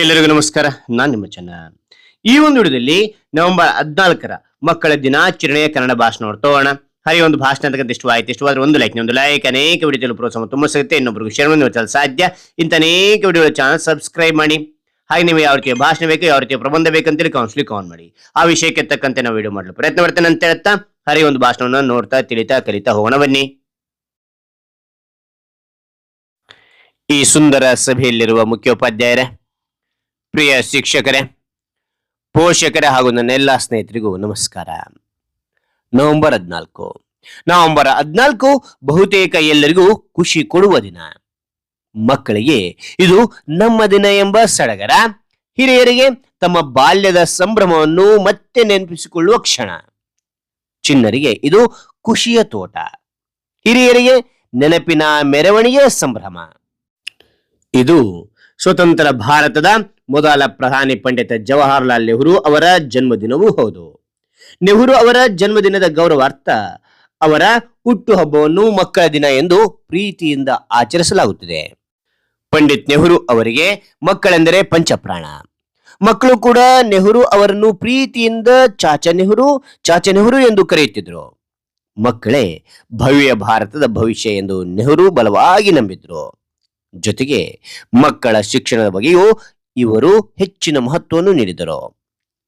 ಎಲ್ಲರಿಗೂ ನಮಸ್ಕಾರ, ನಾನು ನಿಮ್ಮ ಚೆನ್ನ ಈ ಒಂದು ವಿಡಿಯೋದಲ್ಲಿ ನವೆಂಬರ್ ಹದಿನಾಲ್ಕರ ಮಕ್ಕಳ ದಿನಾಚರಣೆಯ ಕನ್ನಡ ಭಾಷಣ ನೋಡ್ತೋಣ ಹರಿ ಒಂದು ಭಾಷಣ ಅಂತಕ್ಕಂಥ ಇಷ್ಟವಾಯಿತು ಇಷ್ಟವಾದ್ರೆ ಒಂದು ಲೈಕ್ ಒಂದು ಲೈಕ್ ಅನೇಕ ವಿಡಿಯೋದಲ್ಲಿ ಪ್ರೋತ್ಸಾಹ ತುಂಬ ಸಿಗುತ್ತೆ. ಇನ್ನೊಬ್ಬರಿಗೆ ಶೇರ್ ಮಾಡಿ ಸಾಧ್ಯ. ಇಂಥ ಅನೇಕ ವಿಡಿಯೋಗಳ ಚಾನಲ್ ಸಬ್ಸ್ಕ್ರೈಬ್ ಮಾಡಿ. ಹಾಗೆ ನೀವು ಯಾವ ರೀತಿಯ ಭಾಷಣ ಬೇಕು, ಯಾವ ರೀತಿಯ ಪ್ರಬಂಧ ಬೇಕಂತೇಳಿ ಕೌನ್ಸಿಲಿಂಗ್ ಕಾನ್ ಮಾಡಿ. ಆ ವಿಷಯಕ್ಕೆ ತಕ್ಕಂತೆ ನಾವು ವಿಡಿಯೋ ಮಾಡಲು ಪ್ರಯತ್ನ ಮಾಡ್ತೇನೆ ಅಂತ ಹೇಳ್ತಾ ಹರಿ ಒಂದು ಭಾಷಣವನ್ನು ನೋಡ್ತಾ, ತಿಳಿತಾ, ಕಲಿತಾ ಹೋಗೋಣ ಬನ್ನಿ. ಈ ಸುಂದರ ಸಭೆಯಲ್ಲಿರುವ ಮುಖ್ಯೋಪಾಧ್ಯಾಯರೇ ಪ್ರಿಯ ಶಿಕ್ಷಕರೇ, ಪೋಷಕರೇ ಹಾಗೂ ನನ್ನೆಲ್ಲ ಸ್ನೇಹಿತರಿಗೂ ನಮಸ್ಕಾರ. ನವೆಂಬರ್ ಹದಿನಾಲ್ಕು. ನವೆಂಬರ್ ಹದಿನಾಲ್ಕು ಬಹುತೇಕ ಎಲ್ಲರಿಗೂ ಖುಷಿ ಕೊಡುವ ದಿನ. ಮಕ್ಕಳಿಗೆ ಇದು ನಮ್ಮ ದಿನ ಎಂಬ ಸಡಗರ. ಹಿರಿಯರಿಗೆ ತಮ್ಮ ಬಾಲ್ಯದ ಸಂಭ್ರಮವನ್ನು ಮತ್ತೆ ನೆನಪಿಸಿಕೊಳ್ಳುವ ಕ್ಷಣ. ಚಿನ್ನರಿಗೆ ಇದು ಖುಷಿಯ ತೋಟ. ಹಿರಿಯರಿಗೆ ನೆನಪಿನ ಮೆರವಣಿಗೆಯ ಸಂಭ್ರಮ. ಇದು ಸ್ವತಂತ್ರ ಭಾರತದ ಮೊದಲ ಪ್ರಧಾನಿ ಪಂಡಿತ ಜವಾಹರ್ಲಾಲ್ ನೆಹರು ಅವರ ಜನ್ಮದಿನವೂ ಹೌದು. ನೆಹರು ಅವರ ಜನ್ಮದಿನದ ಗೌರವಾರ್ಥ ಅವರ ಹುಟ್ಟುಹಬ್ಬವನ್ನು ಮಕ್ಕಳ ದಿನ ಎಂದು ಪ್ರೀತಿಯಿಂದ ಆಚರಿಸಲಾಗುತ್ತದೆ. ಪಂಡಿತ್ ನೆಹರು ಅವರಿಗೆ ಮಕ್ಕಳೆಂದರೆ ಪಂಚಪ್ರಾಣ. ಮಕ್ಕಳು ಕೂಡ ನೆಹರು ಅವರನ್ನು ಪ್ರೀತಿಯಿಂದ ಚಾಚಾ ನೆಹರು ಚಾಚಾ ನೆಹರು ಎಂದು ಕರೆಯುತ್ತಿದ್ರು ಮಕ್ಕಳೇ, ಭವ್ಯ ಭಾರತದ ಭವಿಷ್ಯ ಎಂದು ನೆಹರು ಬಲವಾಗಿ ನಂಬಿದ್ರು. ಜೊತೆಗೆ ಮಕ್ಕಳ ಶಿಕ್ಷಣದ ಬಗ್ಗೆಯೂ ಇವರು ಹೆಚ್ಚಿನ ಮಹತ್ವವನ್ನು ನೀಡಿದರು.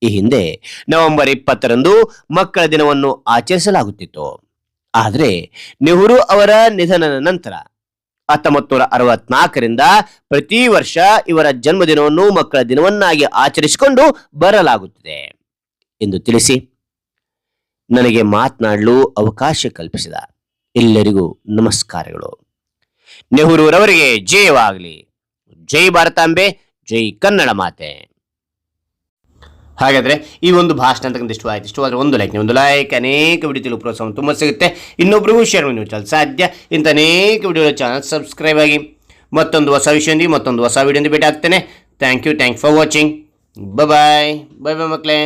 ಈ ಹಿಂದೆ ನವೆಂಬರ್ ಇಪ್ಪತ್ತರಂದು ಮಕ್ಕಳ ದಿನವನ್ನು ಆಚರಿಸಲಾಗುತ್ತಿತ್ತು. ಆದರೆ ನೆಹರು ಅವರ ನಿಧನದ ನಂತರ ಹತ್ತೊಂಬತ್ತು ನೂರ ಅರವತ್ನಾಲ್ಕರಿಂದ ಪ್ರತಿ ವರ್ಷ ಇವರ ಜನ್ಮದಿನವನ್ನು ಮಕ್ಕಳ ದಿನವನ್ನಾಗಿ ಆಚರಿಸಿಕೊಂಡು ಬರಲಾಗುತ್ತಿದೆ. ಎಂದು ತಿಳಿಸಿ ನನಗೆ ಮಾತನಾಡಲು ಅವಕಾಶ ಕಲ್ಪಿಸಿದ ಎಲ್ಲರಿಗೂ ನಮಸ್ಕಾರಗಳು. ನೆಹರೂರವರಿಗೆ ಜಯವಾಗಲಿ. ಜೈ ಭಾರತಾಂಬೆ ಜೈ ಕನ್ನಡ ಮಾತೆ. ಹಾಗಾದರೆ ಈ ಒಂದು ಭಾಷಣ ಅಂತಕ್ಕಂಥ ಇಷ್ಟವಾಯಿತು. ಇಷ್ಟವಾದ್ರೆ ಒಂದು ಲೈಕ್ ಒಂದು ಲೈಕ್ ಅನೇಕ ವಿಡಿಯೋ ತಿಳಿದು ಪ್ರೋತ್ಸಾಹ ತುಂಬ ಸಿಗುತ್ತೆ. ಇನ್ನೊಬ್ಬರಿಗೂ ಶೇರ್ ಮಾಡಿ ನೀವು ಸಾಧ್ಯ? ಇಂಥ ಅನೇಕ ವಿಡಿಯೋ ಚಾನಲ್ ಸಬ್ಸ್ಕ್ರೈಬ್ ಆಗಿ ಮತ್ತೊಂದು ಹೊಸ ವಿಷಯದಿಂದ ಮತ್ತೊಂದು ಹೊಸ ವಿಡಿಯೋದಿಂದ ಭೇಟಿ ಆಗ್ತೇನೆ. Thank you thank for watching bye bye bye ಮಕ್ಕಳೇ.